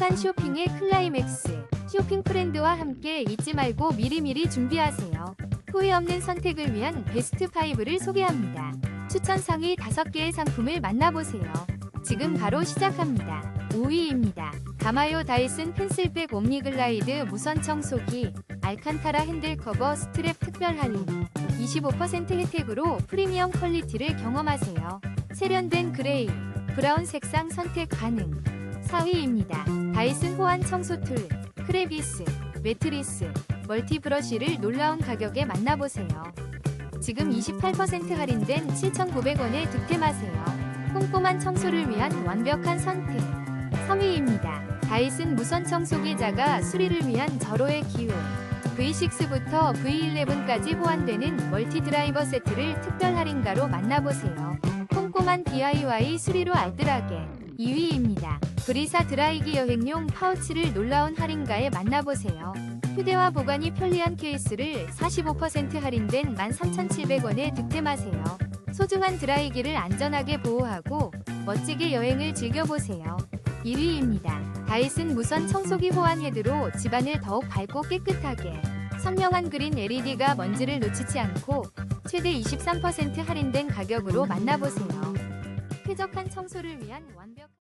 쾌적한 쇼핑의 클라이맥스. 쇼핑 프렌드와 함께 잊지 말고 미리미리 준비하세요. 후회 없는 선택을 위한 베스트 5를 소개합니다. 추천 상위 5개의 상품을 만나보세요. 지금 바로 시작합니다. 5위입니다. 가마요 다이슨 펜슬백 옴니글라이드 무선 청소기 알칸타라 핸들 커버 스트랩 특별 할인 25% 혜택으로 프리미엄 퀄리티를 경험하세요. 세련된 그레이, 브라운 색상 선택 가능. 4위입니다. 다이슨 호환 청소 툴, 크레비스, 매트리스, 멀티 브러쉬를 놀라운 가격에 만나보세요. 지금 28% 할인된 7,900원에 득템하세요. 꼼꼼한 청소를 위한 완벽한 선택. 3위입니다. 다이슨 무선 청소기자가 수리를 위한 절호의 기회. V6부터 V11까지 호환되는 멀티 드라이버 세트를 특별 할인가로 만나보세요. 꼼꼼한 DIY 수리로 알뜰하게 2위입니다. 브리사 드라이기 여행용 파우치를 놀라운 할인가에 만나보세요. 휴대와 보관이 편리한 케이스를 45% 할인된 13,700원에 득템하세요. 소중한 드라이기를 안전하게 보호하고 멋지게 여행을 즐겨보세요. 1위입니다. 다이슨 무선 청소기 호환 헤드로 집안을 더욱 밝고 깨끗하게 선명한 그린 LED가 먼지를 놓치지 않고 최대 23% 할인된 가격으로 만나보세요. 쾌적한 청소를 위한 완벽